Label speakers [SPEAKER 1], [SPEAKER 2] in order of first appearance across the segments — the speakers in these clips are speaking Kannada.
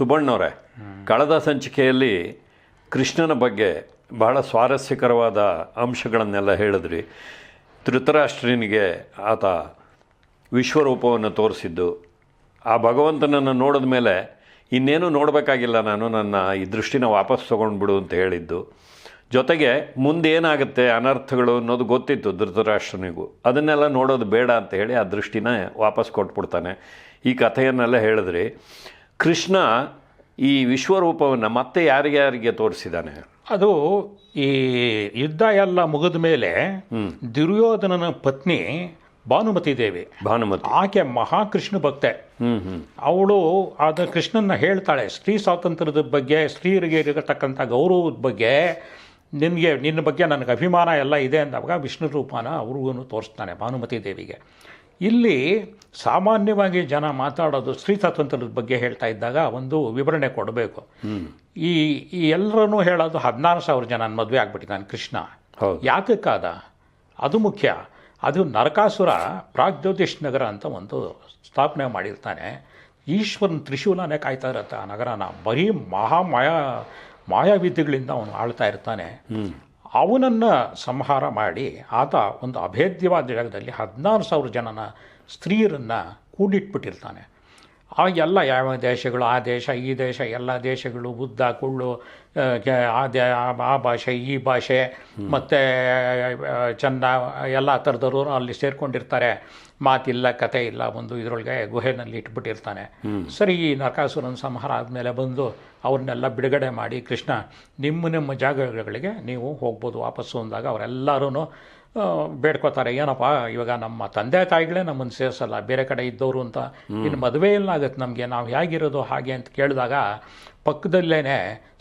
[SPEAKER 1] ಸುಬ್ಬಣ್ಣವರೇ ಕಳೆದ ಸಂಚಿಕೆಯಲ್ಲಿ ಕೃಷ್ಣನ ಬಗ್ಗೆ ಬಹಳ ಸ್ವಾರಸ್ಯಕರವಾದ ಅಂಶಗಳನ್ನೆಲ್ಲ ಹೇಳಿದ್ರಿ. ಧೃತರಾಷ್ಟ್ರನಿಗೆ ಆತ ವಿಶ್ವರೂಪವನ್ನು ತೋರಿಸಿದ್ದು. ಆ ಭಗವಂತನನ್ನು ನೋಡಿದ ಮೇಲೆ ಇನ್ನೇನು ನೋಡಬೇಕಾಗಿಲ್ಲ ನಾನು, ನನ್ನ ಈ ದೃಷ್ಟಿನ ವಾಪಸ್ ತೊಗೊಂಡ್ಬಿಡು ಅಂತ ಹೇಳಿದ್ದು. ಜೊತೆಗೆ ಮುಂದೇನಾಗುತ್ತೆ ಅನರ್ಥಗಳು ಅನ್ನೋದು ಗೊತ್ತಿತ್ತು ಧೃತರಾಷ್ಟ್ರನಿಗೂ. ಅದನ್ನೆಲ್ಲ ನೋಡೋದು ಬೇಡ ಅಂತ ಹೇಳಿ ಆ ದೃಷ್ಟಿನ ವಾಪಸ್ ಕೊಟ್ಬಿಡ್ತಾನೆ. ಈ ಕಥೆಯನ್ನೆಲ್ಲ ಹೇಳಿದ್ರಿ. ಕೃಷ್ಣ ಈ ವಿಶ್ವರೂಪವನ್ನು ಮತ್ತೆ ಯಾರಿಗ್ಯಾರಿಗೆ ತೋರಿಸಿದ್ದಾನೆ?
[SPEAKER 2] ಅದು ಈ ಯುದ್ಧ ಎಲ್ಲ ಮುಗಿದ ಮೇಲೆ ದುರ್ಯೋಧನನ ಪತ್ನಿ ಭಾನುಮತಿ ದೇವಿ.
[SPEAKER 1] ಭಾನುಮತಿ.
[SPEAKER 2] ಆಕೆ ಮಹಾಕೃಷ್ಣ ಭಕ್ತೆ. ಅವಳು ಆದ ಕೃಷ್ಣನ್ನ ಹೇಳ್ತಾಳೆ ಸ್ತ್ರೀ ಸ್ವಾತಂತ್ರ್ಯದ ಬಗ್ಗೆ ಸ್ತ್ರೀಯರಿಗೆ ಇರತಕ್ಕಂಥ ಗೌರವದ ಬಗ್ಗೆ ನಿನಗೆ ನಿನ್ನ ಬಗ್ಗೆ ನನಗೆ ಅಭಿಮಾನ ಎಲ್ಲ ಇದೆ ಅಂದಾಗ ವಿಷ್ಣು ರೂಪಾನ ಅವ್ರಿಗೂ ತೋರಿಸ್ತಾನೆ ಭಾನುಮತಿ ದೇವಿಗೆ. ಇಲ್ಲಿ ಸಾಮಾನ್ಯವಾಗಿ ಜನ ಮಾತಾಡೋದು ಸ್ತ್ರೀ ಸ್ವಾತಂತ್ರ್ಯದ ಬಗ್ಗೆ ಹೇಳ್ತಾ ಇದ್ದಾಗ ಒಂದು ವಿವರಣೆ ಕೊಡಬೇಕು. ಈ ಈ ಎಲ್ಲರೂ ಹೇಳೋದು ಹದಿನಾರು ಸಾವಿರ ಜನ ಮದುವೆ ಆಗ್ಬಿಟ್ಟಿದ್ದಾನೆ ಕೃಷ್ಣ.
[SPEAKER 1] ಯಾಕಕ್ಕಾದ?
[SPEAKER 2] ಯಾತಕ್ಕಾದ ಅದು ಮುಖ್ಯ. ಅದು ನರಕಾಸುರ ಪ್ರಾಗ್ಜ್ಯೋತಿಷ್ ನಗರ ಅಂತ ಒಂದು ಸ್ಥಾಪನೆ ಮಾಡಿರ್ತಾನೆ. ಈಶ್ವರನ ತ್ರಿಶೂಲನೇ ಕಾಯ್ತಾ ಇರತ್ತೆ ಆ ನಗರನ. ಬರೀ ಮಹಾ ಮಾಯಾ ಮಾಯಾವಿದ್ಯೆಗಳಿಂದ ಅವನು ಆಳ್ತಾ ಇರ್ತಾನೆ. ಅವನನ್ನು ಸಂಹಾರ ಮಾಡಿ ಆತ ಒಂದು ಅಭೇದ್ಯವಾದ ಜಾಗದಲ್ಲಿ ಹದಿನಾರು ಸಾವಿರ ಜನನ ಸ್ತ್ರೀಯರನ್ನು ಕೂಡಿಟ್ಬಿಟ್ಟಿರ್ತಾನೆ. ಆ ಎಲ್ಲ ಯಾವ ದೇಶಗಳು ಆ ದೇಶ ಈ ದೇಶ ಎಲ್ಲ ದೇಶಗಳು ಬುದ್ಧ ಕುಳ್ಳು ಆ, ದೇ ಆ- ಭಾಷೆ ಈ ಭಾಷೆ ಮತ್ತು ಚಂದ ಎಲ್ಲ ಥರದವರು ಅಲ್ಲಿ ಸೇರ್ಕೊಂಡಿರ್ತಾರೆ. ಮಾತಿಲ್ಲ ಕತೆ ಇಲ್ಲ ಒಂದು ಇದರೊಳಗೆ ಗುಹೆನಲ್ಲಿ ಇಟ್ಬಿಟ್ಟಿರ್ತಾನೆ. ಸರಿ ಈ ನರಕಾಸುರನ ಸಂಹಾರ ಆದಮೇಲೆ ಬಂದು ಅವ್ರನ್ನೆಲ್ಲ ಬಿಡುಗಡೆ ಮಾಡಿ ಕೃಷ್ಣ ನಿಮ್ಮ ನಿಮ್ಮ ಜಾಗಗಳಿಗೆ ನೀವು ಹೋಗ್ಬೋದು ವಾಪಸ್ಸು ಅಂದಾಗ ಅವರೆಲ್ಲರೂ ಬೇಡ್ಕೋತಾರೆ ಏನಪ್ಪ ಇವಾಗ ನಮ್ಮ ತಂದೆ ತಾಯಿಗಳೇ ನಮ್ಮನ್ನು ಸೇರಿಸಲ್ಲ ಬೇರೆ ಕಡೆ ಇದ್ದವರು ಅಂತ. ಇನ್ನು ಮದುವೆ ಎಲ್ಲ ಆಗುತ್ತೆ ನಮಗೆ? ನಾವು ಹೇಗಿರೋದು ಹಾಗೆ ಅಂತ ಕೇಳಿದಾಗ ಪಕ್ಕದಲ್ಲೇ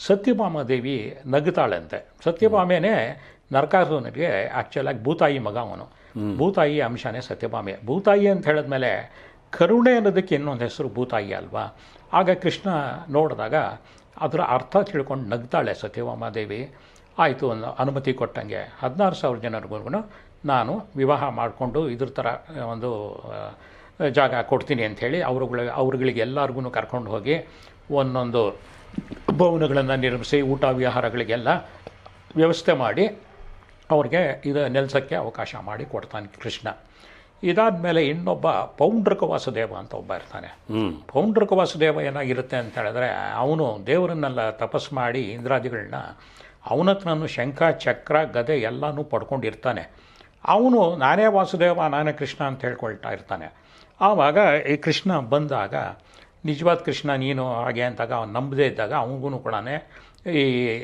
[SPEAKER 2] ಸತ್ಯಭಾಮ ದೇವಿ ನಗ್ತಾಳಂತೆ. ಸತ್ಯಭಾಮೆನೇ ನರಕಾಸುರನಿಗೆ ಆ್ಯಕ್ಚುಲಾಗಿ ಭೂತಾಯಿ ಮಗ ಅವನು. ಭೂತಾಯಿ ಅಂಶನೇ ಸತ್ಯಭಾಮೆ. ಭೂತಾಯಿ ಅಂತ ಹೇಳಿದ್ಮೇಲೆ ಕರುಣೆ ಅನ್ನೋದಕ್ಕೆ ಇನ್ನೊಂದು ಹೆಸರು ಭೂತಾಯಿ ಅಲ್ವಾ? ಆಗ ಕೃಷ್ಣ ನೋಡಿದಾಗ ಅದರ ಅರ್ಥ ತಿಳ್ಕೊಂಡು ನಗ್ತಾಳೆ ಸತ್ಯಭಾಮಾದೇವಿ. ಆಯಿತು ಅನ್ನೋ ಅನುಮತಿ ಕೊಟ್ಟಂಗೆ. ಹದಿನಾರು ಸಾವಿರ ಜನರಿಗೂ ನಾನು ವಿವಾಹ ಮಾಡಿಕೊಂಡು ಇದ್ರ ಥರ ಒಂದು ಜಾಗ ಕೊಡ್ತೀನಿ ಅಂಥೇಳಿ ಅವ್ರುಗಳ, ಅವ್ರುಗಳಿಗೆ ಎಲ್ಲರಿಗೂ ಕರ್ಕೊಂಡು ಹೋಗಿ ಒಂದೊಂದು ಭವನಗಳನ್ನು ನಿರ್ಮಿಸಿ ಊಟ, ವಿಹಾರಗಳಿಗೆಲ್ಲ ವ್ಯವಸ್ಥೆ ಮಾಡಿ ಅವ್ರಿಗೆ ಇದು ನೆಲೆಸೋಕ್ಕೆ ಅವಕಾಶ ಮಾಡಿ ಕೊಡ್ತಾನೆ ಕೃಷ್ಣ. ಇದಾದ ಮೇಲೆ ಇನ್ನೊಬ್ಬ ಪೌಂಡ್ರಕ ವಾಸುದೇವ ಅಂತ ಒಬ್ಬ ಇರ್ತಾನೆ. ಪೌಂಡ್ರಕ ವಾಸುದೇವ ಏನಾಗಿರುತ್ತೆ ಅಂತ ಹೇಳಿದ್ರೆ ಅವನು ದೇವರನ್ನೆಲ್ಲ ತಪಸ್ ಮಾಡಿ ಇಂದ್ರಾದಿಗಳನ್ನ ಅವನ ಹತ್ರನೂ ಶಂಖ ಚಕ್ರ ಗದೆ ಎಲ್ಲನೂ ಪಡ್ಕೊಂಡಿರ್ತಾನೆ. ಅವನು ನಾನೇ ವಾಸುದೇವ ನಾನೇ ಕೃಷ್ಣ ಅಂತ ಹೇಳ್ಕೊಳ್ತಾ ಇರ್ತಾನೆ. ಆವಾಗ ಈ ಕೃಷ್ಣ ಬಂದಾಗ ನಿಜವಾದ ಕೃಷ್ಣ ನೀನು ಹಾಗೆ ಅಂತಾಗ ಅವನು ನಂಬದೇ ಇದ್ದಾಗ ಅವನಿಗೂ ಕೂಡ ಈ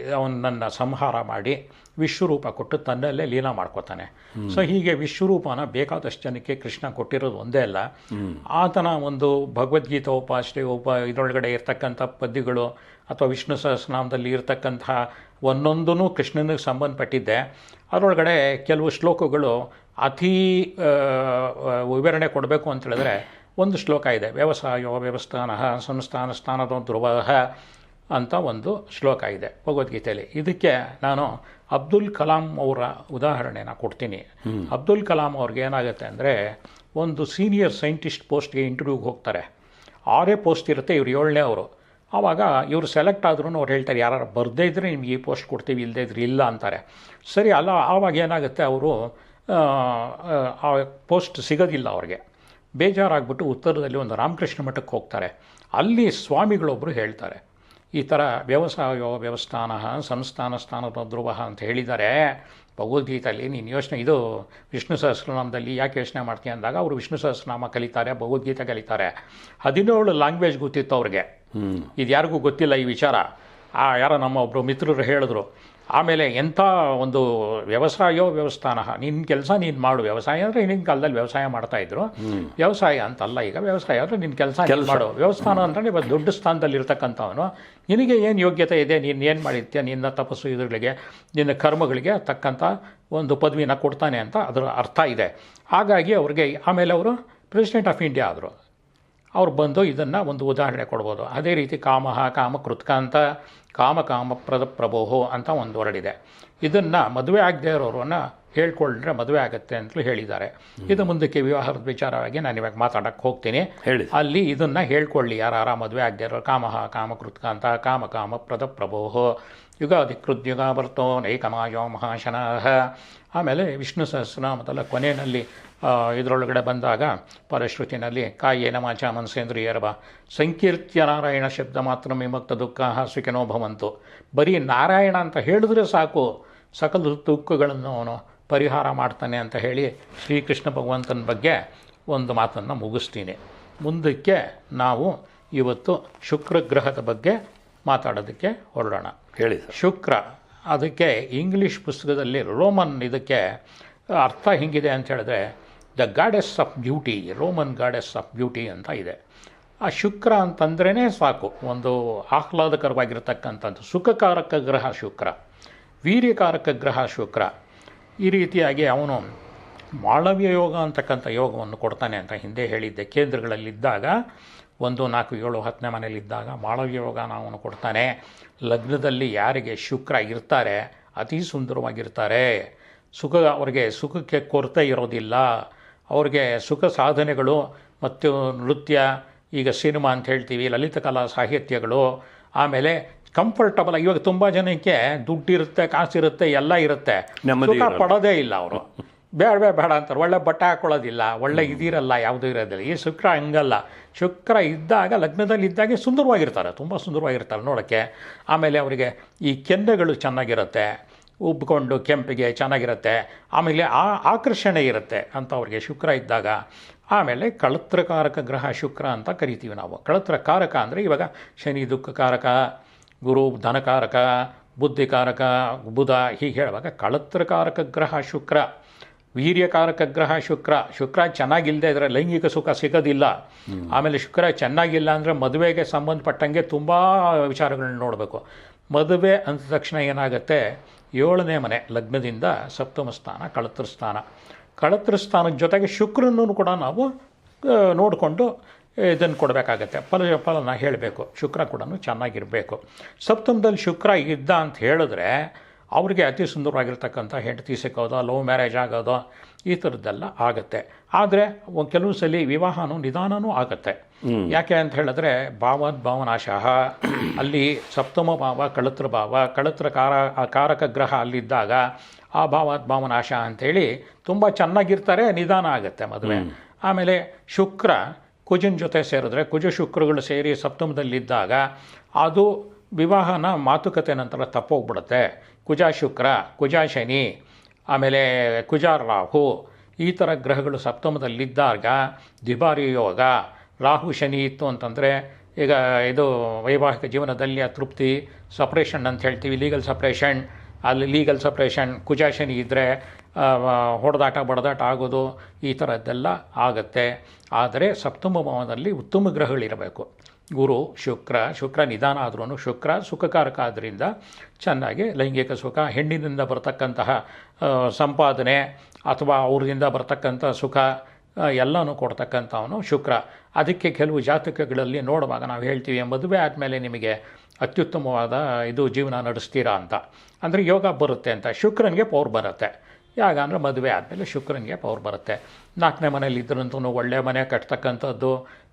[SPEAKER 2] ಅವನನ್ನು ಸಂಹಾರ ಮಾಡಿ ವಿಶ್ವರೂಪ ಕೊಟ್ಟು ತನ್ನಲ್ಲೇ ಲೀನ ಮಾಡ್ಕೋತಾನೆ. ಸೊ ಹೀಗೆ ವಿಶ್ವರೂಪನ ಬೇಕಾದಷ್ಟು ಜನಕ್ಕೆ ಕೃಷ್ಣ ಕೊಟ್ಟಿರೋದು ಒಂದೇ ಅಲ್ಲ. ಆತನ ಒಂದು ಭಗವದ್ಗೀತಾ ಉಪಾಶ್ರಿ ಉಪ ಇದರೊಳಗಡೆ ಇರ್ತಕ್ಕಂಥ ಪದ್ಯಗಳು ಅಥವಾ ವಿಷ್ಣು ಸಹಸ್ರನಾಮದಲ್ಲಿ ಇರ್ತಕ್ಕಂಥ ಒಂದೊಂದೂ ಕೃಷ್ಣನಿಗೆ ಸಂಬಂಧಪಟ್ಟಿದ್ದೆ. ಅದರೊಳಗಡೆ ಕೆಲವು ಶ್ಲೋಕಗಳು ಅತಿ ವಿವರಣೆ ಕೊಡಬೇಕು ಅಂತ ಹೇಳಿದ್ರೆ ಒಂದು ಶ್ಲೋಕ ಇದೆ. ವ್ಯವಸಾಯ ವ್ಯವಸ್ಥಾನ ಸಂಸ್ಥಾನ ಸ್ಥಾನದ ಧ್ರುವ ಅಂತ ಒಂದು ಶ್ಲೋಕ ಇದೆ ಭಗವದ್ಗೀತೆಯಲ್ಲಿ ಇದಕ್ಕೆ ನಾನು ಅಬ್ದುಲ್ ಕಲಾಂ ಅವರ ಉದಾಹರಣೆನ ಕೊಡ್ತೀನಿ. ಅಬ್ದುಲ್ ಕಲಾಂ ಅವ್ರಿಗೆ ಏನಾಗುತ್ತೆ ಅಂದರೆ ಒಂದು ಸೀನಿಯರ್ ಸೈಂಟಿಸ್ಟ್ ಪೋಸ್ಟ್ಗೆ ಇಂಟರ್ವ್ಯೂಗೆ ಹೋಗ್ತಾರೆ. ಆರೇ ಪೋಸ್ಟ್ ಇರುತ್ತೆ ಇವ್ರು ಏಳನೇ ಅವರು. ಆವಾಗ ಇವರು ಸೆಲೆಕ್ಟ್ ಆದ್ರೂ ಅವ್ರು ಹೇಳ್ತಾರೆ ಯಾರು ಬರದೇ ಇದ್ದರೆ ನಿಮ್ಗೆ ಈ ಪೋಸ್ಟ್ ಕೊಡ್ತೀವಿ ಇಲ್ಲದೇ ಇದ್ರೆ ಇಲ್ಲ ಅಂತಾರೆ. ಸರಿ ಅಲ್ಲ ಆವಾಗ ಏನಾಗುತ್ತೆ ಅವರು ಆ ಪೋಸ್ಟ್ ಸಿಗೋದಿಲ್ಲ ಅವ್ರಿಗೆ. ಬೇಜಾರಾಗ್ಬಿಟ್ಟು ಉತ್ತರದಲ್ಲಿ ಒಂದು ರಾಮಕೃಷ್ಣ ಮಠಕ್ಕೆ ಹೋಗ್ತಾರೆ. ಅಲ್ಲಿ ಸ್ವಾಮಿಗಳೊಬ್ಬರು ಹೇಳ್ತಾರೆ ಈ ಥರ ವ್ಯವಸಾಯ ವ್ಯವಸ್ಥಾನ ಸಂಸ್ಥಾನ ಸ್ಥಾನ ಧ್ರುವ ಅಂತ ಹೇಳಿದ್ದಾರೆ ಭಗವದ್ಗೀತೆಯಲ್ಲಿ ನೀನು ಯೋಚನೆ ಇದು ವಿಷ್ಣು ಸಹಸ್ರನಾಮದಲ್ಲಿ ಯಾಕೆ ಯೋಚನೆ ಮಾಡ್ತೀನಿ ಅಂದಾಗ ಅವರು ವಿಷ್ಣು ಸಹಸ್ರನಾಮ ಕಲಿತಾರೆ ಭಗವದ್ಗೀತೆ ಕಲಿತಾರೆ. ಹದಿನೇಳು ಲ್ಯಾಂಗ್ವೇಜ್ ಗೊತ್ತಿತ್ತು ಅವ್ರಿಗೆ. ಇದು ಯಾರಿಗೂ ಗೊತ್ತಿಲ್ಲ ಈ ವಿಚಾರ. ಆ ಯಾರೋ ನಮ್ಮ ಒಬ್ಬರು ಮಿತ್ರರು ಹೇಳಿದ್ರು ಆಮೇಲೆ ಎಂಥ ಒಂದು ವ್ಯವಸಾಯೋ ವ್ಯವಸ್ಥಾನ ನಿನ್ನ ಕೆಲಸ ನೀನು ಮಾಡು ವ್ಯವಸಾಯ ಅಂದರೆ ಹಿಂದಿನ ಕಾಲದಲ್ಲಿ ವ್ಯವಸಾಯ ಮಾಡ್ತಾ ಇದ್ರು. ವ್ಯವಸಾಯ ಅಂತಲ್ಲ ಈಗ ವ್ಯವಸಾಯ ಅಂದರೆ ನಿನ್ನ ಕೆಲಸ ಮಾಡು. ವ್ಯವಸ್ಥಾನ ಅಂದರೆ ಇವತ್ತು ದೊಡ್ಡ ಸ್ಥಾನದಲ್ಲಿ ಇರ್ತಕ್ಕಂಥವನು. ನಿನಗೆ ಏನು ಯೋಗ್ಯತೆ ಇದೆ ನೀನು ಏನು ಮಾಡಿರ್ತೀಯ ನಿನ್ನ ತಪಸ್ಸು ಇದ್ರಗಳಿಗೆ ನಿನ್ನ ಕರ್ಮಗಳಿಗೆ ತಕ್ಕಂಥ ಒಂದು ಪದವಿನ ಕೊಡ್ತಾನೆ ಅಂತ ಅದರ ಅರ್ಥ ಇದೆ. ಹಾಗಾಗಿ ಅವ್ರಿಗೆ ಆಮೇಲೆ ಅವರು ಪ್ರೆಸಿಡೆಂಟ್ ಆಫ್ ಇಂಡಿಯಾ ಆದರು. ಅವ್ರು ಬಂದು ಇದನ್ನು ಒಂದು ಉದಾಹರಣೆ ಕೊಡ್ಬೋದು. ಅದೇ ರೀತಿ ಕಾಮಹ ಕಾಮ ಕೃತ್ಕಾಂತ ಕಾಮ ಕಾಮ ಕಾಮ ಪ್ರಭೋಹೋ ಅಂತ ಒಂದು ಹೊರಡಿದೆ ಇದೆ ಇದನ್ನು ಮದುವೆ ಆಗದೆ ಇರೋರನ್ನು ಹೇಳ್ಕೊಂಡ್ರೆ ಮದುವೆ ಆಗುತ್ತೆ ಅಂತಲೂ ಹೇಳಿದ್ದಾರೆ. ಇದು ಮುಂದಕ್ಕೆ ವಿವಾಹದ ವಿಚಾರವಾಗಿ ನಾನು ಇವಾಗ ಮಾತಾಡೋಕ್ಕೆ ಹೋಗ್ತೀನಿ.
[SPEAKER 1] ಹೇಳಿ
[SPEAKER 2] ಅಲ್ಲಿ ಇದನ್ನು ಹೇಳ್ಕೊಳ್ಳಿ. ಯಾರ ಮದುವೆ ಆಗದೆ ಇರೋ ಕಾಮಹ ಕಾಮಕೃತ್ಕಾಂತ ಕಾಮ ಕಾಮ ಪ್ರದ ಪ್ರಭೋ ಯುಗಾಧಿಕೃತ್ ಬರ್ತೋ ನೈಕಮಾಯೋ ಮಹಾಶನಾಹ ಆಮೇಲೆ ವಿಷ್ಣು ಸಹಸ್ರನಾಮದಲ್ಲ ಕೊನೆಯಲ್ಲಿ ಇದರೊಳಗಡೆ ಬಂದಾಗ ಪರಶ್ರುತಿನಲ್ಲಿ ಕಾಯೇನ ಮಾಚ ಮನಸೇಂದ್ರಿಯರವ ಸಂಕೀರ್ತ್ಯ ನಾರಾಯಣ ಶಬ್ದ ಮಾತ್ರ ವಿಮುಕ್ತ ದುಃಖ ಸುಖಿನೋ ಭವಂತು. ಬರೀ ನಾರಾಯಣ ಅಂತ ಹೇಳಿದ್ರೆ ಸಾಕು. ಸಕಲ ದುಃಖಗಳನ್ನು ಅವನು ಪರಿಹಾರ ಮಾಡ್ತಾನೆ ಅಂತ ಹೇಳಿ ಶ್ರೀಕೃಷ್ಣ ಭಗವಂತನ ಬಗ್ಗೆ ಒಂದು ಮಾತನ್ನು ಮುಗಿಸ್ತೀನಿ. ಮುಂದಕ್ಕೆ ನಾವು ಇವತ್ತು ಶುಕ್ರ ಗ್ರಹದ ಬಗ್ಗೆ ಮಾತಾಡೋದಕ್ಕೆ ಹೊರಡೋಣ.
[SPEAKER 1] ಹೇಳಿ
[SPEAKER 2] ಶುಕ್ರ ಅದಕ್ಕೆ ಇಂಗ್ಲೀಷ್ ಪುಸ್ತಕದಲ್ಲಿ ರೋಮನ್ ಇದಕ್ಕೆ ಅರ್ಥ ಹೇಗಿದೆ ಅಂತ ಹೇಳಿದ್ರೆ, the goddess of beauty Roman goddess of beauty ಅಂತ ಇದೆ. ಆ ಶುಕ್ರ ಅಂತಂದ್ರೇ ಸಾಕು. ಒಂದು ಆಹ್ಲಾದಕರವಾಗಿರ್ತಕ್ಕಂಥದ್ದು. ಸುಖಕಾರಕ ಗ್ರಹ ಶುಕ್ರ, ವೀರ್ಯಕಾರಕ ಗ್ರಹ ಶುಕ್ರ. ಈ ರೀತಿಯಾಗಿ ಅವನು ಮಾಳವ್ಯ ಯೋಗ ಅಂತಕ್ಕಂಥ ಯೋಗವನ್ನು ಕೊಡ್ತಾನೆ ಅಂತ ಹಿಂದೆ ಹೇಳಿದ್ದೆ. ಕೇಂದ್ರಗಳಲ್ಲಿದ್ದಾಗ ಒಂದು ನಾಲ್ಕು ಏಳು ಹತ್ತನೇ ಮನೆಯಲ್ಲಿದ್ದಾಗ ಮಾಳವಿಯೋಗ ಯೋಗ ಅವನು ಕೊಡ್ತಾನೆ. ಲಗ್ನದಲ್ಲಿ ಯಾರಿಗೆ ಶುಕ್ರ ಇರ್ತಾರೆ ಅತಿ ಸುಂದರವಾಗಿರ್ತಾರೆ. ಸುಖ ಅವರಿಗೆ ಸುಖಕ್ಕೆ ಕೊರತೆ ಇರೋದಿಲ್ಲ. ಅವ್ರಿಗೆ ಸುಖ ಸಾಧನೆಗಳು ಮತ್ತು ನೃತ್ಯ ಈಗ ಸಿನಿಮಾ ಅಂತ ಹೇಳ್ತೀವಿ ಲಲಿತ ಕಲಾ ಸಾಹಿತ್ಯಗಳು ಆಮೇಲೆ ಕಂಫರ್ಟಬಲ್ ಇವಾಗ ತುಂಬ ಜನಕ್ಕೆ ದುಡ್ಡಿರುತ್ತೆ ಕಾಸಿರುತ್ತೆ ಎಲ್ಲ ಇರುತ್ತೆ. ಸುಖ ಪಡೋದೇ ಇಲ್ಲ ಅವರು. ಬೇಡ ಬೇಡ ಬೇಡ ಅಂತಾರೆ. ಒಳ್ಳೆ ಬಟ್ಟೆ ಹಾಕೊಳ್ಳೋದಿಲ್ಲ ಒಳ್ಳೆ ಇದಿರಲ್ಲ ಯಾವುದೂ ಇರೋದಿಲ್ಲ. ಈ ಶುಕ್ರ ಹಂಗಲ್ಲ. ಶುಕ್ರ ಇದ್ದಾಗ ಲಗ್ನದಲ್ಲಿ ಇದ್ದಾಗೆ ಸುಂದರವಾಗಿರ್ತಾರೆ ತುಂಬ ಸುಂದರವಾಗಿರ್ತಾರೆ ನೋಡೋಕ್ಕೆ. ಆಮೇಲೆ ಅವರಿಗೆ ಈ ಕೆನ್ನೆಗಳು ಚೆನ್ನಾಗಿರುತ್ತೆ ಉಬ್ಕೊಂಡು ಕೆಂಪಿಗೆ ಚೆನ್ನಾಗಿರುತ್ತೆ ಆಮೇಲೆ ಆ ಆಕರ್ಷಣೆ ಇರುತ್ತೆ ಅಂತ ಅವ್ರಿಗೆ ಶುಕ್ರ ಇದ್ದಾಗ. ಆಮೇಲೆ ಕಳತ್ರಕಾರಕ ಗ್ರಹ ಶುಕ್ರ ಅಂತ ಕರಿತೀವಿ ನಾವು. ಕಳತ್ರಕಾರಕ ಅಂದರೆ ಇವಾಗ ಶನಿ ದುಃಖಕಾರಕ ಗುರು ಧನಕಾರಕ ಬುದ್ಧಿಕಾರಕ ಬುಧ ಹೀಗೆ ಹೇಳುವಾಗ ಕಳತ್ರಕಾರಕ ಗ್ರಹ ಶುಕ್ರ. ವೀರ್ಯಕಾರಕ ಗ್ರಹ ಶುಕ್ರ. ಶುಕ್ರ ಚೆನ್ನಾಗಿಲ್ಲದೆ ಇದ್ರೆ ಲೈಂಗಿಕ ಸುಖ ಸಿಗೋದಿಲ್ಲ. ಆಮೇಲೆ ಶುಕ್ರ ಚೆನ್ನಾಗಿಲ್ಲ ಅಂದರೆ ಮದುವೆಗೆ ಸಂಬಂಧಪಟ್ಟಂಗೆ ತುಂಬ ವಿಚಾರಗಳನ್ನ ನೋಡಬೇಕು. ಮದುವೆ ಅಂದ ತಕ್ಷಣ ಏನಾಗುತ್ತೆ? ಏಳನೇ ಮನೆ, ಲಗ್ನದಿಂದ ಸಪ್ತಮ ಸ್ಥಾನ ಕಳತ್ರ ಸ್ಥಾನ. ಕಳತ್ರ ಸ್ಥಾನದ ಜೊತೆಗೆ ಶುಕ್ರನೂ ಕೂಡ ನಾವು ನೋಡಿಕೊಂಡು ಇದನ್ನು ಕೊಡಬೇಕಾಗತ್ತೆ. ಫಲ, ಫಲನ ಹೇಳಬೇಕು. ಶುಕ್ರ ಕೂಡ ಚೆನ್ನಾಗಿರಬೇಕು. ಸಪ್ತಮದಲ್ಲಿ ಶುಕ್ರ ಇದ್ದ ಅಂತ ಹೇಳಿದ್ರೆ ಅವರಿಗೆ ಅತಿ ಸುಂದರವಾಗಿರ್ತಕ್ಕಂಥ ಹೆಂಡತಿ ಸಿಕ್ಕೋದ ಲವ್ ಮ್ಯಾರೇಜ್ ಆಗೋದು ಈ ಥರದ್ದೆಲ್ಲ ಆಗುತ್ತೆ. ಆದರೆ ಒಂದು ಕೆಲವು ಸಲ ವಿವಾಹನೂ ನಿಧಾನವೂ ಆಗುತ್ತೆ. ಯಾಕೆ ಅಂತ ಹೇಳಿದ್ರೆ ಭಾವದ್ ಭಾವನಾಶಃ ಅಲ್ಲಿ ಸಪ್ತಮ ಭಾವ ಕಳತ್ರ ಭಾವ ಕಳತ್ರ ಕಾರ ಕಾರಕ ಗ್ರಹ ಅಲ್ಲಿದ್ದಾಗ ಆ ಭಾವದ್ ಭಾವನಾಶ ಅಂಥೇಳಿ ತುಂಬ ಚೆನ್ನಾಗಿರ್ತಾರೆ ನಿಧಾನ ಆಗುತ್ತೆ ಮದುವೆ. ಆಮೇಲೆ ಶುಕ್ರ ಕುಜನ ಜೊತೆ ಸೇರಿದ್ರೆ ಕುಜ ಶುಕ್ರಗಳು ಸೇರಿ ಸಪ್ತಮದಲ್ಲಿದ್ದಾಗ ಅದು ವಿವಾಹನ ಮಾತುಕತೆ ನಂತರ ತಪ್ಪೋಗ್ಬಿಡುತ್ತೆ. ಕುಜ ಶುಕ್ರ, ಕುಜ ಶನಿ, ಆಮೇಲೆ ಕುಜ ರಾಹು, ಈ ಥರ ಗ್ರಹಗಳು ಸಪ್ತಮದಲ್ಲಿದ್ದಾಗ ದ್ವಿಬಾರಿ ಯೋಗ, ರಾಹು ಶನಿ ಇತ್ತು ಅಂತಂದರೆ ಈಗ ಇದು ವೈವಾಹಿಕ ಜೀವನದಲ್ಲಿ ಅತೃಪ್ತಿ ಸಪ್ರೇಷನ್ ಅಂತ ಹೇಳ್ತೀವಿ ಲೀಗಲ್ ಸಪ್ರೇಷನ್ ಅಲ್ಲಿ ಲೀಗಲ್ ಸಪ್ರೇಷನ್ ಕುಜ ಶನಿ ಇದ್ದರೆ ಹೊಡೆದಾಟ, ಬಡದಾಟ ಆಗೋದು ಈ ಥರದ್ದೆಲ್ಲ ಆಗುತ್ತೆ. ಆದರೆ ಸಪ್ತಮ ಭಾವದಲ್ಲಿ ಉತ್ತಮ ಗ್ರಹಗಳಿರಬೇಕು. ಗುರು ಶುಕ್ರ ಶುಕ್ರ ನಿಧಾನ ಆದ್ರೂ ಶುಕ್ರ ಸುಖಕಾರಕ ಆದ್ದರಿಂದ ಚೆನ್ನಾಗಿ ಲೈಂಗಿಕ ಸುಖ, ಹೆಣ್ಣಿನಿಂದ ಬರತಕ್ಕಂತಹ ಸಂಪಾದನೆ ಅಥವಾ ಅವ್ರಿಂದ ಬರತಕ್ಕಂಥ ಸುಖ ಎಲ್ಲನೂ ಕೊಡ್ತಕ್ಕಂಥವನು ಶುಕ್ರ. ಅದಕ್ಕೆ ಕೆಲವು ಜಾತಕಗಳಲ್ಲಿ ನೋಡುವಾಗ ನಾವು ಹೇಳ್ತೀವಿ, ಮದುವೆ ಆದಮೇಲೆ ನಿಮಗೆ ಅತ್ಯುತ್ತಮವಾದ ಇದು ಜೀವನ ನಡೆಸ್ತೀರಾ ಅಂತ. ಅಂದರೆ ಯೋಗ ಬರುತ್ತೆ ಅಂತ. ಶುಕ್ರನಿಗೆ ಪವರ್ ಬರುತ್ತೆ. ಯಾಗ ಅಂದರೆ ಮದುವೆ ಆದಮೇಲೆ ಶುಕ್ರನಿಗೆ ಪವರ್ ಬರುತ್ತೆ. ನಾಲ್ಕನೇ ಮನೇಲಿ ಇದ್ರಂತೂ ಒಳ್ಳೆಯ ಮನೆ ಕಟ್ತಕ್ಕಂಥದ್ದು.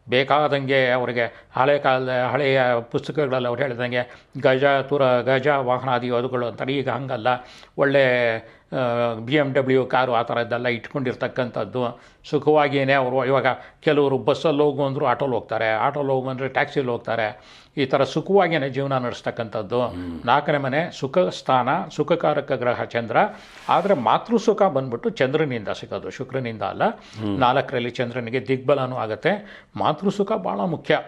[SPEAKER 2] ಬೇಕಾದಂಗೆ ಅವರಿಗೆ ಹಳೆ ಕಾಲದ ಹಳೆಯ ಪುಸ್ತಕಗಳಲ್ಲಿ ಅವ್ರು ಹೇಳಿದಂಗೆ ಗಜ, ತುರ, ಗಜ ವಾಹನಾದಿ ಯೋಧಗಳು ಅಂತಾರೆ ಈಗ ಹಾಗಲ್ಲ. ಒಳ್ಳೆ ಬಿ ಎಂ ಡಬ್ಲ್ಯೂ ಕಾರು ಆ ಥರದ್ದೆಲ್ಲ ಇಟ್ಕೊಂಡಿರ್ತಕ್ಕಂಥದ್ದು. ಸುಖವಾಗಿಯೇ ಅವರು ಇವಾಗ ಕೆಲವರು ಬಸ್ಸಲ್ಲಿ ಹೋಗು ಅಂದರು ಆಟೋಲ್ಲಿ ಹೋಗ್ತಾರೆ. ಆಟೋಲ್ಲಿ ಹೋಗು ಅಂದರೆ ಟ್ಯಾಕ್ಸಿಲಿ ಹೋಗ್ತಾರೆ. ಈ ಥರ ಸುಖವಾಗಿಯೇ ಜೀವನ ನಡೆಸ್ತಕ್ಕಂಥದ್ದು. ನಾಲ್ಕನೇ ಮನೆ, ಸುಖ ಸ್ಥಾನ, ಸುಖಕಾರಕ ಗ್ರಹ ಚಂದ್ರ. ಆದರೆ ಮಾತೃ ಸುಖ ಬಂದ್ಬಿಟ್ಟು ಚಂದ್ರನಿಂದ ಸಿಗೋದು. ಶುಕ್ರನಿಂದ ಅಲ್ಲ. ನಾಲ್ಕರಲ್ಲಿ ಚಂದ್ರನಿಗೆ ದಿಗ್ಬಲನೂ ಆಗುತ್ತೆ. ಮಾತೃ ಸುಖ ಭಾಳ ಮುಖ್ಯ.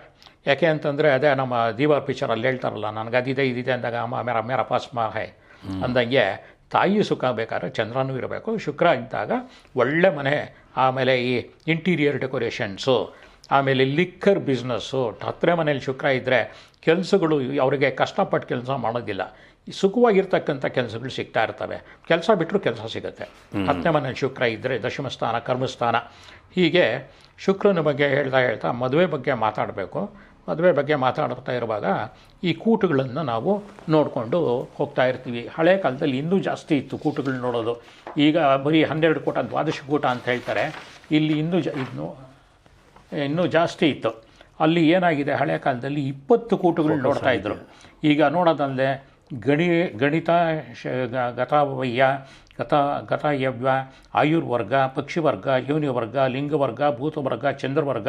[SPEAKER 2] ಯಾಕೆ ಅಂತಂದರೆ ಅದೇ ನಮ್ಮ ದೀವಾರ್ ಪಿಕ್ಚರಲ್ಲಿ ಹೇಳ್ತಾರಲ್ಲ ನನಗೆ ಅದಿದೆ ಇದಿದೆ ಅಂದಾಗ, ಅಮ್ಮ, ಮೇರ ಮೇರ, ಪಾಸ್, ಮಾ ಹೈ ಅಂದಂಗೆ ತಾಯಿ ಸುಖ ಬೇಕಾದ್ರೆ ಚಂದ್ರನೂ ಇರಬೇಕು ಶುಕ್ರ ಇದ್ದಾಗ ಒಳ್ಳೆ ಮನೆ ಆಮೇಲೆ ಈ ಇಂಟೀರಿಯರ್ ಡೆಕೋರೇಷನ್ಸು ಆಮೇಲೆ ಲಿಕ್ಕರ್ ಬಿಸ್ನೆಸ್ಸು ಹತ್ತಿರ ಮನೇಲಿ ಶುಕ್ರ ಇದ್ದರೆ ಕೆಲಸಗಳು ಅವರಿಗೆ ಕಷ್ಟಪಟ್ಟು ಕೆಲಸ ಮಾಡೋದಿಲ್ಲ. ಸುಖವಾಗಿರ್ತಕ್ಕಂಥ ಕೆಲಸಗಳು ಸಿಗ್ತಾ ಇರ್ತವೆ. ಕೆಲಸ ಬಿಟ್ಟರು ಕೆಲಸ ಸಿಗುತ್ತೆ. ಹತ್ತನೇ ಮನೇಲಿ ಶುಕ್ರ ಇದ್ದರೆ ದಶಮಸ್ಥಾನ ಕರ್ಮಸ್ಥಾನ ಹೀಗೆ ಶುಕ್ರನ ಬಗ್ಗೆ ಹೇಳ್ತಾ ಹೇಳ್ತಾ ಮದುವೆ ಬಗ್ಗೆ ಮಾತಾಡಬೇಕು. ಮದುವೆ ಬಗ್ಗೆ ಮಾತಾಡ್ತಾ ಇರುವಾಗ ಈ ಕೂಟುಗಳನ್ನು ನಾವು ನೋಡಿಕೊಂಡು ಹೋಗ್ತಾ ಇರ್ತೀವಿ. ಹಳೆ ಕಾಲದಲ್ಲಿ ಇನ್ನೂ ಜಾಸ್ತಿ ಇತ್ತು ಕೂಟುಗಳು ನೋಡೋದು. ಈಗ ಬರೀ ಹನ್ನೆರಡು ಕೂಟ ದ್ವಾದಶ ಕೂಟ ಅಂತ ಹೇಳ್ತಾರೆ. ಇಲ್ಲಿ ಇನ್ನೂ ಜ ಇನ್ನೂ ಇನ್ನೂ ಜಾಸ್ತಿ ಇತ್ತು. ಅಲ್ಲಿ ಏನಾಗಿದೆ? ಹಳೆ ಕಾಲದಲ್ಲಿ ಇಪ್ಪತ್ತು ಕೂಟುಗಳು ನೋಡ್ತಾ ಇದ್ದರು ಈಗ ನೋಡೋದಲ್ಲದೆ ಗಣಿ ಗಣಿತ ಶ ಗತವಯ್ಯ ಗತ ಗತಯವ್ಯ ಆಯುರ್ವರ್ಗ ಪಕ್ಷಿವರ್ಗ ಯೋನಿವರ್ಗ ಲಿಂಗವರ್ಗ ಭೂತವರ್ಗ ಚಂದ್ರವರ್ಗ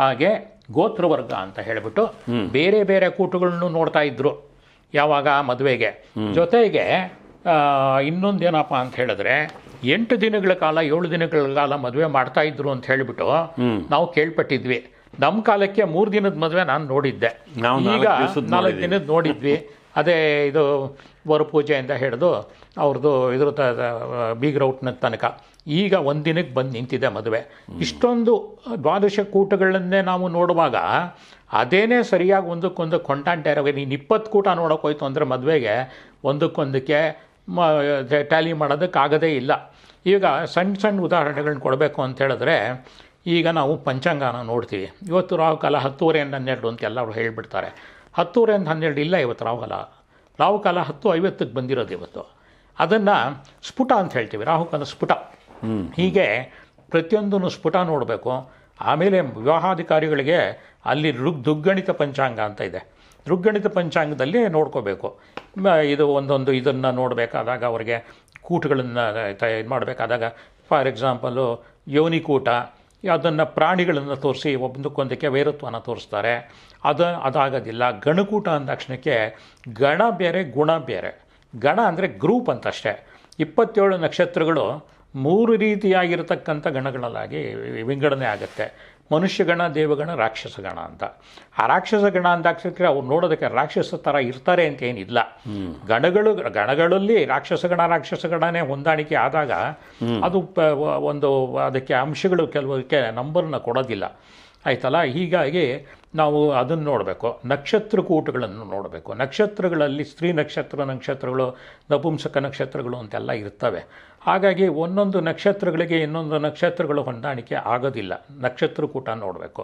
[SPEAKER 2] ಹಾಗೆ ಗೋತ್ರವರ್ಗ ಅಂತ ಹೇಳಿಬಿಟ್ಟು ಬೇರೆ ಬೇರೆ ಕೂಟಗಳನ್ನು ನೋಡ್ತಾ ಇದ್ರು. ಯಾವಾಗ? ಮದುವೆಗೆ. ಜೊತೆಗೆ ಇನ್ನೊಂದೇನಪ್ಪ ಅಂತ ಹೇಳಿದ್ರೆ ಎಂಟು ದಿನಗಳ ಕಾಲ ಏಳು ದಿನಗಳ ಕಾಲ ಮದುವೆ ಮಾಡ್ತಾ ಇದ್ರು ಅಂತ ಹೇಳಿಬಿಟ್ಟು ನಾವು ಕೇಳ್ಪಟ್ಟಿದ್ವಿ. ನಮ್ಮ ಕಾಲಕ್ಕೆ ಮೂರು ದಿನದ ಮದುವೆ ನಾನು ನೋಡಿದ್ದೆ. ಈಗ
[SPEAKER 1] ನಾಲ್ಕು.
[SPEAKER 2] ದಿನದ ನೋಡಿದ್ವಿ. ಅದೇ ಇದು ವರಪೂಜೆಯಿಂದ ಹಿಡಿದು ಅವ್ರದ್ದು ಇದ್ರ ತ ಬೀಗ್ರೌಟ್ನ ತನಕ. ಈಗ ಒಂದಿನಕ್ಕೆ ದಿನಕ್ಕೆ ಬಂದು ನಿಂತಿದೆ ಮದುವೆ. ಇಷ್ಟೊಂದು ದ್ವಾದಶ ಕೂಟಗಳನ್ನೇ ನಾವು ನೋಡುವಾಗ ಅದೇನೇ ಸರಿಯಾಗಿ ಒಂದಕ್ಕೊಂದು ಕೊಂಟಾಂಟ ಇರೋ ನೀನು ಇಪ್ಪತ್ತು ಕೂಟ ನೋಡೋಕೆ ಹೋಯ್ತು ಅಂದರೆ ಮದುವೆಗೆ ಒಂದಕ್ಕೊಂದಕ್ಕೆ ಮ ಟ್ಯಾಲಿ ಮಾಡೋದಕ್ಕಾಗದೇ ಇಲ್ಲ. ಈಗ ಸಣ್ಣ ಸಣ್ಣ ಉದಾಹರಣೆಗಳನ್ನ ಕೊಡಬೇಕು ಅಂತ ಹೇಳಿದ್ರೆ, ಈಗ ನಾವು ಪಂಚಾಂಗನ ನೋಡ್ತೀವಿ. ಇವತ್ತು ರಾಹುಕಾಲ ಹತ್ತುವರೆಯಿಂದ ಹನ್ನೆರಡು ಅಂತ ಎಲ್ಲರೂ ಹೇಳಿಬಿಡ್ತಾರೆ. ಹತ್ತುವರೆಯಿಂದ ಹನ್ನೆರಡು ಇಲ್ಲ ಇವತ್ತು ರಾಹುಕಾಲ. ರಾಹುಕಾಲ ಹತ್ತು ಐವತ್ತಕ್ಕೆ ಬಂದಿರೋದು ಇವತ್ತು. ಅದನ್ನು ಸ್ಫುಟ ಅಂತ ಹೇಳ್ತೀವಿ, ರಾಹುಕಾಲ ಸ್ಫುಟ. ಹೀಗೆ ಪ್ರತಿಯೊಂದನ್ನು ಸ್ಫುಟ ನೋಡಬೇಕು. ಆಮೇಲೆ ವಿವಾಹಾಧಿಕಾರಿಗಳಿಗೆ ಅಲ್ಲಿ ಋಗ್ ದುಗ್ಗಣಿತ ಪಂಚಾಂಗ ಅಂತ ಇದೆ. ಋಗ್ಗಣಿತ ಪಂಚಾಂಗದಲ್ಲಿ ನೋಡ್ಕೋಬೇಕು. ಇದು ಒಂದೊಂದು ಇದನ್ನು ನೋಡಬೇಕಾದಾಗ ಅವರಿಗೆ ಕೂಟಗಳನ್ನು ಇದು ಮಾಡಬೇಕಾದಾಗ, ಫಾರ್ ಎಕ್ಸಾಂಪಲು ಯೋನಿಕೂಟ ಅದನ್ನು ಪ್ರಾಣಿಗಳನ್ನು ತೋರಿಸಿ ಒಂದಕ್ಕೊಂದಕ್ಕೆ ವೈರತ್ವನ ತೋರಿಸ್ತಾರೆ. ಅದು, ಅದಾಗೋದಿಲ್ಲ. ಗಣಕೂಟ ಅಂದ ತಕ್ಷಣಕ್ಕೆ ಗಣ ಬೇರೆ, ಗುಣ ಬೇರೆ. ಗಣ ಅಂದರೆ ಗ್ರೂಪ್ ಅಂತಷ್ಟೇ. ಇಪ್ಪತ್ತೇಳು ನಕ್ಷತ್ರಗಳು ಮೂರು ರೀತಿಯಾಗಿರತಕ್ಕಂಥ ಗಣಗಳಲ್ಲಾಗಿ ವಿಂಗಡಣೆ ಆಗುತ್ತೆ. ಮನುಷ್ಯಗಣ ದೇವಗಣ ರಾಕ್ಷಸಗಣ ಅಂತ. ಆ ರಾಕ್ಷಸ ಗಣ ಅಂದಾಕ್ಷಕ್ಕೆ ಅವ್ರು ನೋಡೋದಕ್ಕೆ ರಾಕ್ಷಸ ಥರ ಇರ್ತಾರೆ ಅಂತ ಏನಿಲ್ಲ. ಗಣಗಳು ಗಣಗಳಲ್ಲಿ ರಾಕ್ಷಸಗಣ ರಾಕ್ಷಸಗಣನೇ ಹೊಂದಾಣಿಕೆ ಆದಾಗ ಅದು ಒಂದು ಅದಕ್ಕೆ ಅಂಶಗಳು ಕೆಲವಕ್ಕೆ ನಂಬರ್ನ ಕೊಡೋದಿಲ್ಲ. ಆಯ್ತಲ್ಲ? ಹೀಗಾಗಿ ನಾವು ಅದನ್ನು ನೋಡಬೇಕು. ನಕ್ಷತ್ರಕೂಟಗಳನ್ನು ನೋಡಬೇಕು. ನಕ್ಷತ್ರಗಳಲ್ಲಿ ಸ್ತ್ರೀ ನಕ್ಷತ್ರ ನಕ್ಷತ್ರಗಳು ನಪುಂಸಕ ನಕ್ಷತ್ರಗಳು ಅಂತೆಲ್ಲ ಇರ್ತವೆ. ಹಾಗಾಗಿ ಒಂದೊಂದು ನಕ್ಷತ್ರಗಳಿಗೆ ಇನ್ನೊಂದು ನಕ್ಷತ್ರಗಳು ಹೊಂದಾಣಿಕೆ ಆಗೋದಿಲ್ಲ. ನಕ್ಷತ್ರ ಕೂಟ ನೋಡಬೇಕು.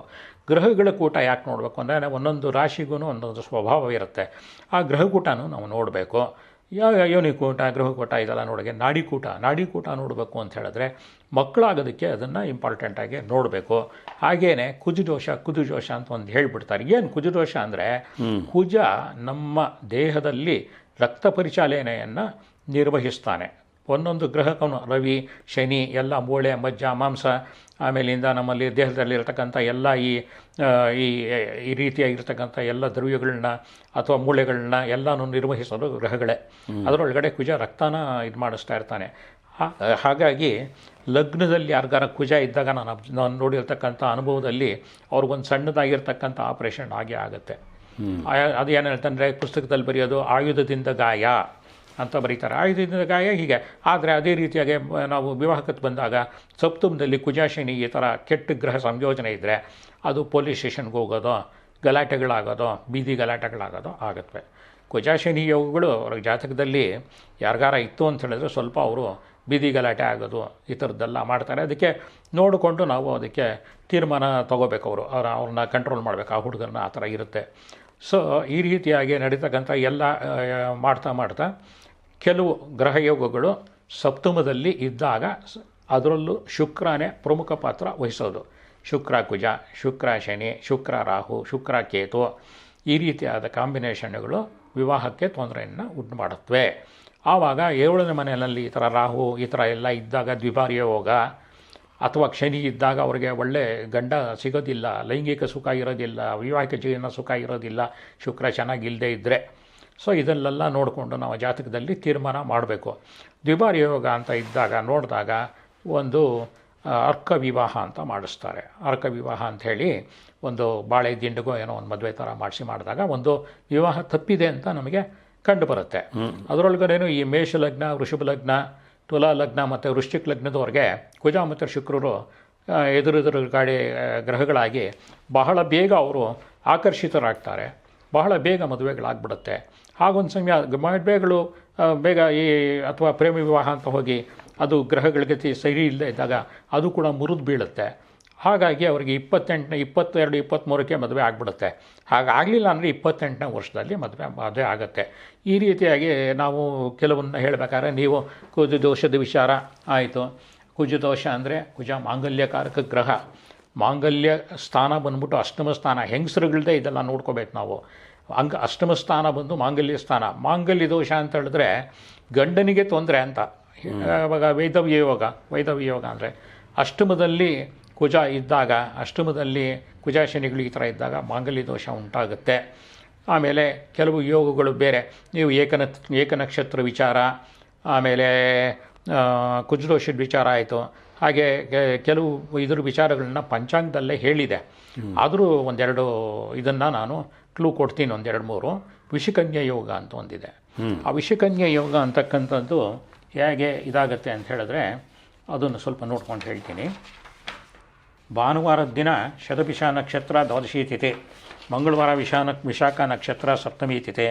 [SPEAKER 2] ಗ್ರಹಗಳ ಕೂಟ ಯಾಕೆ ನೋಡಬೇಕು ಅಂದರೆ ಒಂದೊಂದು ರಾಶಿಗೂ ಒಂದೊಂದು ಸ್ವಭಾವ ಇರುತ್ತೆ. ಆ ಗ್ರಹಕೂಟನೂ ನಾವು ನೋಡಬೇಕು. ಯಾವ ಯೋನಿಕೂಟ ಗೃಹಕೂಟ ಇದೆಲ್ಲ ನೋಡಿಗೆ ನಾಡಿಕೂಟ ನಾಡಿಕೂಟ ನೋಡಬೇಕು ಅಂತ ಹೇಳಿದ್ರೆ ಮಕ್ಕಳಾಗೋದಕ್ಕೆ ಅದನ್ನು ಇಂಪಾರ್ಟೆಂಟಾಗಿ ನೋಡಬೇಕು. ಹಾಗೇನೆ ಕುಜುದೋಷ ಕುದುದೋಷ ಅಂತ ಒಂದು ಹೇಳಿಬಿಡ್ತಾರೆ. ಏನು ಕುಜುದೋಷ ಅಂದರೆ ಕುಜ ನಮ್ಮ ದೇಹದಲ್ಲಿ ರಕ್ತ ಪರಿಚಾಲನೆಯನ್ನು ನಿರ್ವಹಿಸ್ತಾನೆ. ಒಂದೊಂದು ಗ್ರಹಕನು ರವಿ ಶನಿ ಎಲ್ಲ ಮೂಳೆ ಮಜ್ಜ ಮಾಂಸ ಆಮೇಲಿಂದ ನಮ್ಮಲ್ಲಿ ದೇಹದಲ್ಲಿರ್ತಕ್ಕಂಥ ಎಲ್ಲ ಈ ಈ ಈ ರೀತಿಯಾಗಿರ್ತಕ್ಕಂಥ ಎಲ್ಲ ದ್ರವ್ಯಗಳನ್ನ ಅಥವಾ ಮೂಳೆಗಳನ್ನ ಎಲ್ಲನೂ ನಿರ್ವಹಿಸೋದು ಗ್ರಹಗಳೇ. ಅದರೊಳಗಡೆ ಕುಜ ರಕ್ತನ ಇದು ಮಾಡಿಸ್ತಾ ಇರ್ತಾನೆ. ಹಾಗಾಗಿ ಲಗ್ನದಲ್ಲಿ ಯಾರಿಗಾರ ಕುಜ ಇದ್ದಾಗ ನಾನು ನಾನು ನೋಡಿರ್ತಕ್ಕಂಥ ಅನುಭವದಲ್ಲಿ ಅವ್ರಿಗೊಂದು ಸಣ್ಣದಾಗಿರ್ತಕ್ಕಂಥ ಆಪ್ರೇಷನ್ ಆಗೇ ಆಗುತ್ತೆ. ಅದು ಏನು ಹೇಳ್ತಂದರೆ ಪುಸ್ತಕದಲ್ಲಿ ಬರೆಯೋದು ಆಯುಧದಿಂದ ಗಾಯ. ಅಂತ ಬರೀತಾರೆ. ಆಯುಧದಿಂದ ಗಾಯ ಹೀಗೆ. ಆದರೆ ಅದೇ ರೀತಿಯಾಗಿ ನಾವು ವಿವಾಹಕ್ಕೆ ಬಂದಾಗ ಸಪ್ತಮದಲ್ಲಿ ಕುಜಾಶನಿ ಈ ಥರ ಕೆಟ್ಟ ಗ್ರಹ ಸಂಯೋಜನೆ ಇದ್ದರೆ ಅದು ಪೊಲೀಸ್ ಸ್ಟೇಷನ್ಗೆ ಹೋಗೋದು, ಗಲಾಟೆಗಳಾಗೋದು, ಬೀದಿ ಗಲಾಟೆಗಳಾಗೋದು ಆಗುತ್ತೆ. ಕುಜಾಶನಿ ಯೋಗಗಳು ಅವ್ರ ಜಾತಕದಲ್ಲಿ ಯಾರಿಗಾರ ಇತ್ತು ಅಂತ ಹೇಳಿದ್ರೆ ಸ್ವಲ್ಪ ಅವರು ಬೀದಿ ಗಲಾಟೆ ಆಗೋದು ಈ ಥರದ್ದೆಲ್ಲ ಮಾಡ್ತಾರೆ. ಅದಕ್ಕೆ ನೋಡಿಕೊಂಡು ನಾವು ಅದಕ್ಕೆ ತೀರ್ಮಾನ ತೊಗೋಬೇಕು ಅವರು. ಅವ್ರ, ಅವ್ರನ್ನ ಕಂಟ್ರೋಲ್ ಮಾಡಬೇಕು. ಆ ಹುಡುಗರನ್ನ ಆ ಥರ ಇರುತ್ತೆ. ಸೊ ಈ ರೀತಿಯಾಗಿ ನಡೀತಕ್ಕಂಥ ಎಲ್ಲ ಮಾಡ್ತಾ ಮಾಡ್ತಾ ಕೆಲವು ಗ್ರಹಯೋಗಗಳು ಸಪ್ತಮದಲ್ಲಿ ಇದ್ದಾಗ ಅದರಲ್ಲೂ ಶುಕ್ರನೇ ಪ್ರಮುಖ ಪಾತ್ರ ವಹಿಸೋದು. ಶುಕ್ರ ಕುಜ, ಶುಕ್ರ ಶನಿ, ಶುಕ್ರ ರಾಹು, ಶುಕ್ರ ಕೇತು ಈ ರೀತಿಯಾದ ಕಾಂಬಿನೇಷನ್ಗಳು ವಿವಾಹಕ್ಕೆ ತೊಂದರೆಯನ್ನು ಉಂಟು ಮಾಡುತ್ತವೆ ಆವಾಗ ಏಳನೇ ಮನೆಯಲ್ಲಿ ಈ ಥರ ರಾಹು, ಈ ಥರ ಎಲ್ಲ ಇದ್ದಾಗ ದ್ವಿಬಾರಿಯ ಯೋಗ ಅಥವಾ ಶನಿ ಇದ್ದಾಗ ಅವರಿಗೆ ಒಳ್ಳೆ ಗಂಡ ಸಿಗೋದಿಲ್ಲ, ಲೈಂಗಿಕ ಸುಖ ಇರೋದಿಲ್ಲ, ವಿವಾಹಿಕ ಜೀವನ ಸುಖ ಇರೋದಿಲ್ಲ, ಶುಕ್ರ ಚೆನ್ನಾಗಿಲ್ಲದೆ ಇದ್ದರೆ ಸೊ ಇದನ್ನೆಲ್ಲ ನೋಡಿಕೊಂಡು ನಾವು ಜಾತಕದಲ್ಲಿ ತೀರ್ಮಾನ ಮಾಡಬೇಕು. ದ್ವಿಬಾರಿ ಯೋಗ ಅಂತ ಇದ್ದಾಗ ನೋಡಿದಾಗ ಒಂದು ಅರ್ಕ ವಿವಾಹ ಅಂತ ಮಾಡಿಸ್ತಾರೆ. ಅರ್ಕ ವಿವಾಹ ಅಂಥೇಳಿ ಒಂದು ಬಾಳೆ ದಿಂಡಿಗೋ ಏನೋ ಒಂದು ಮದುವೆ ಥರ ಮಾಡಿಸಿ ಮಾಡಿದಾಗ ಒಂದು ವಿವಾಹ ತಪ್ಪಿದೆ ಅಂತ ನಮಗೆ ಕಂಡು ಬರುತ್ತೆ ಅದರೊಳಗಡೆನೂ ಈ ಮೇಷ ಲಗ್ನ ವೃಷಭ ಲಗ್ನ ತುಲಾ ಲಗ್ನ ಮತ್ತು ವೃಶ್ಚಿಕ ಲಗ್ನದವ್ರಿಗೆ ಕುಜ ಮತ್ತು ಶುಕ್ರರು ಎದುರೆದುರು ಗಾಡಿ ಗ್ರಹಗಳಾಗಿ ಬಹಳ ಬೇಗ ಅವರು ಆಕರ್ಷಿತರಾಗ್ತಾರೆ. ಬಹಳ ಬೇಗ ಮದುವೆಗಳಾಗ್ಬಿಡುತ್ತೆ. ಹಾಗೊಂದು ಸಮಯ ಮದುವೆಗಳು ಬೇಗ ಈ, ಅಥವಾ ಪ್ರೇಮ ವಿವಾಹ ಅಂತ ಹೋಗಿ ಅದು ಗ್ರಹಗಳ ಗತಿ ಸರಿ ಇಲ್ಲದೆ ಇದ್ದಾಗ ಅದು ಕೂಡ ಮುರಿದು ಬೀಳುತ್ತೆ. ಹಾಗಾಗಿ ಅವರಿಗೆ ಇಪ್ಪತ್ತೆಂಟನೇ, ಇಪ್ಪತ್ತೆರಡು ಇಪ್ಪತ್ತ್ಮೂರಕ್ಕೆ ಮದುವೆ ಆಗಿಬಿಡುತ್ತೆ. ಹಾಗಾಗಲಿಲ್ಲ ಅಂದರೆ ಇಪ್ಪತ್ತೆಂಟನೇ ವರ್ಷದಲ್ಲಿ ಮದುವೆ ಮದುವೆ ಆಗುತ್ತೆ. ಈ ರೀತಿಯಾಗಿ ನಾವು ಕೆಲವನ್ನ ಹೇಳಬೇಕಾದ್ರೆ ನೀವು ಕುಜ ದೋಷದ ವಿಚಾರ ಆಯಿತು. ಕುಜ ದೋಷ ಅಂದರೆ ಕುಜ ಮಾಂಗಲ್ಯಕಾರಕ ಗ್ರಹ. ಮಾಂಗಲ್ಯ ಸ್ಥಾನ ಬಂದ್ಬಿಟ್ಟು ಅಷ್ಟಮ ಸ್ಥಾನ. ಹೆಂಗಸರುಗಳದೇ ಇದೆಲ್ಲ ನೋಡ್ಕೋಬೇಕು ನಾವು. ಅಂಗ ಅಷ್ಟಮ ಸ್ಥಾನ ಬಂದು ಮಾಂಗಲ್ಯ ಸ್ಥಾನ. ಮಾಂಗಲ್ಯ ದೋಷ ಅಂತ ಹೇಳಿದ್ರೆ ಗಂಡನಿಗೆ ತೊಂದರೆ ಅಂತ. ಇವಾಗ ವೈದವ್ಯ ಯೋಗ ವೈದವ್ಯ ಯೋಗ ಅಂದರೆ ಅಷ್ಟಮದಲ್ಲಿ ಕುಜ ಇದ್ದಾಗ ಅಷ್ಟಮದಲ್ಲಿ ಕುಜ ಶನಿಗಳು ಈ ಥರ ಇದ್ದಾಗ ಮಾಂಗಲ್ಯ ದೋಷ ಉಂಟಾಗುತ್ತೆ. ಆಮೇಲೆ ಕೆಲವು ಯೋಗಗಳು ಬೇರೆ. ನೀವು ಏಕನ ಏಕನಕ್ಷತ್ರ ವಿಚಾರ ಆಮೇಲೆ ಕುಜದೋಷದ ವಿಚಾರ ಆಯಿತು. ಹಾಗೆ ಕೆಲವು ಇದ್ರ ವಿಚಾರಗಳನ್ನ ಪಂಚಾಂಗದಲ್ಲೇ ಹೇಳಿದೆ. ಆದರೂ ಒಂದೆರಡು ಇದನ್ನು ನಾನು ಕ್ಲೂ ಕೊಡ್ತೀನಿ ಒಂದೆರಡು ಮೂರು. ವಿಷಕನ್ಯ ಯೋಗ ಅಂತ ಒಂದಿದೆ. ಆ ವಿಷಕನ್ಯ ಯೋಗ ಅಂತಕ್ಕಂಥದ್ದು ಹೇಗೆ ಇದಾಗತ್ತೆ ಅಂತ ಹೇಳಿದ್ರೆ ಅದನ್ನು ಸ್ವಲ್ಪ ನೋಡ್ಕೊಂಡು ಹೇಳ್ತೀನಿ. ಭಾನುವಾರದ ದಿನ ಶತಭಿಷ ನಕ್ಷತ್ರ ದ್ವಾದಶಿ ತಿಥಿ. ಮಂಗಳವಾರ ವಿಶಾನ ವಿಶಾಖ ನಕ್ಷತ್ರ ಸಪ್ತಮಿ ತಿಥಿ.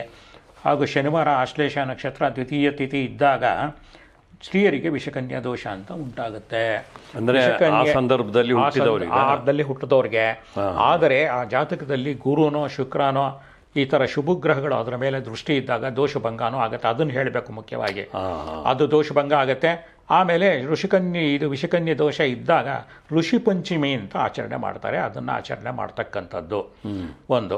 [SPEAKER 2] ಹಾಗೂ ಶನಿವಾರ ಆಶ್ಲೇಷ ನಕ್ಷತ್ರ ದ್ವಿತೀಯ ತಿಥಿ ಇದ್ದಾಗ ಸ್ತ್ರೀಯರಿಗೆ ವಿಷಕನ್ಯಾ ದೋಷ ಅಂತ ಉಂಟಾಗುತ್ತೆ.
[SPEAKER 1] ಅಂದರೆ ಆ ಸಂದರ್ಭದಲ್ಲಿ
[SPEAKER 2] ಆ
[SPEAKER 1] ಹುಟ್ಟಿದವರಿಗೆ.
[SPEAKER 2] ಆದರೆ ಆ ಜಾತಕದಲ್ಲಿ ಗುರುನೋ ಶುಕ್ರನೋ ಈ ಥರ ಶುಭಗ್ರಹಗಳು ಅದರ ಮೇಲೆ ದೃಷ್ಟಿ ಇದ್ದಾಗ ದೋಷಭಂಗನೂ ಆಗುತ್ತೆ. ಅದನ್ನು ಹೇಳಬೇಕು ಮುಖ್ಯವಾಗಿ. ಅದು ದೋಷಭಂಗ ಆಗುತ್ತೆ. ಆಮೇಲೆ ಋಷಿಕನ್ಯೆ ಇದು ವಿಷಕನ್ಯೆ ದೋಷ ಇದ್ದಾಗ ಋಷಿ ಪಂಚಮಿ ಅಂತ ಆಚರಣೆ ಮಾಡ್ತಾರೆ. ಅದನ್ನು ಆಚರಣೆ ಮಾಡ್ತಕ್ಕಂಥದ್ದು. ಒಂದು.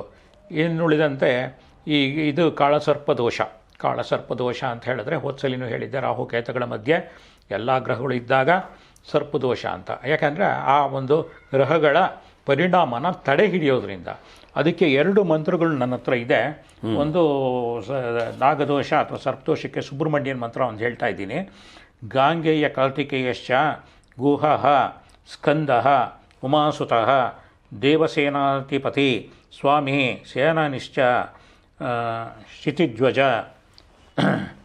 [SPEAKER 2] ಇನ್ನುಳಿದಂತೆ ಈ ಇದು ಕಾಳಸರ್ಪ ದೋಷ. ಕಾಳಸರ್ಪ ದೋಷ ಅಂತ ಹೇಳಿದ್ರೆ ಹೋದ್ಸಲಿನೂ ಹೇಳಿದ್ದೆ ರಾಹುಕೇತಗಳ ಮಧ್ಯೆ ಎಲ್ಲ ಗ್ರಹಗಳು ಇದ್ದಾಗ ಸರ್ಪದೋಷ ಅಂತ. ಯಾಕೆಂದರೆ ಆ ಒಂದು ಗ್ರಹಗಳ ಪರಿಣಾಮನ ತಡೆ ಹಿಡಿಯೋದ್ರಿಂದ. ಅದಕ್ಕೆ ಎರಡು ಮಂತ್ರಗಳು ನನ್ನ ಹತ್ರ ಇದೆ. ಒಂದು ಸ- ನಾಗದೋಷ ಅಥವಾ ಸರ್ಪದೋಷಕ್ಕೆ ಸುಬ್ರಹ್ಮಣ್ಯನ ಮಂತ್ರ ಒಂದು ಹೇಳ್ತಾ ಇದ್ದೀನಿ. ಗಾಂಗೆಯ ಕಾರ್ತಿಕೇಯಶ್ಚ ಗುಹ ಸ್ಕಂದಃ ಉಮಾಸುತಃ ದೇವಸೇನಾಧಿಪತಿ ಸ್ವಾಮಿ ಸೇನಾನಿಶ್ಚ ಶಿತಿಧ್ವಜ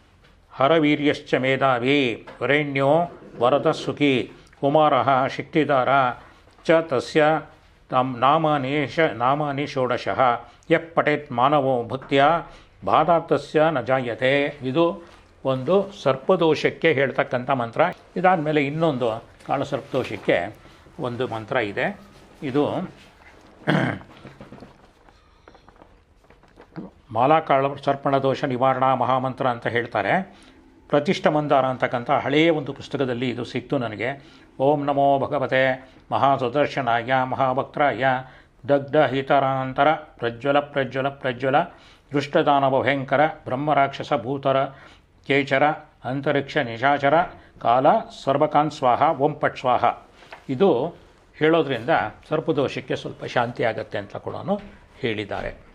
[SPEAKER 2] ಹರವೀರ್ಯಶ್ಚ ಮೇಧಾವಿ, ವರೆಣ್ಯೋ ವರದ ಸುಖಿ ಕುಮಾರಃ ಶಕ್ತಿಧಾರ ಚ ತಸ್ಯ ತಮ್ ನಾಮನೇಶ, ನಾಮನಿ ಷೋಡಶಃ, ಯಃ ಪಠೇತ್ ಮಾನವೋ ಭಕ್ತಿಯ ಬಾಧಾತಸ್ಯ ನ ಜಾಯತೆ. ಇದು ಒಂದು ಸರ್ಪದೋಷಕ್ಕೆ ಹೇಳ್ತಕ್ಕಂಥ ಮಂತ್ರ. ಇದಾದಮೇಲೆ ಇನ್ನೊಂದು ಕಾಳಸರ್ಪದೋಷಕ್ಕೆ ಒಂದು ಮಂತ್ರ ಇದೆ. ಇದು ಮಾಲಾಕಾಳ ಸರ್ಪಣ ದೋಷ ನಿವಾರಣಾ ಮಹಾಮಂತ್ರ ಅಂತ ಹೇಳ್ತಾರೆ. ಪ್ರತಿಷ್ಠ ಮಂದಾರ ಅಂತಕ್ಕಂಥ ಹಳೆಯ ಒಂದು ಪುಸ್ತಕದಲ್ಲಿ ಇದು ಸಿಕ್ತು ನನಗೆ. ಓಂ ನಮೋ ಭಗವತೆ ಮಹಾಸುದರ್ಶನಾಯ ಮಹಾಭಕ್ತರಾಯ ದಗ್ಧ ಹಿತರಾಂತರ ಪ್ರಜ್ವಲ ಪ್ರಜ್ವಲ ಪ್ರಜ್ವಲ ದುಷ್ಟದಾನವ ಭಯಂಕರ ಬ್ರಹ್ಮರಾಕ್ಷಸ ಭೂತರ ಕೇಚರ ಅಂತರಿಕ್ಷ ನಿಶಾಚರ ಕಾಲ ಸರ್ವಕಾನ್ ಸ್ವಾಹ ಓಂ ಪಟ್ ಸ್ವಾಹ. ಇದು ಹೇಳೋದ್ರಿಂದ ಸರ್ಪದೋಷಕ್ಕೆ ಸ್ವಲ್ಪ ಶಾಂತಿ ಆಗತ್ತೆ ಅಂತ ಕೂಡ ಹೇಳಿದ್ದಾರೆ.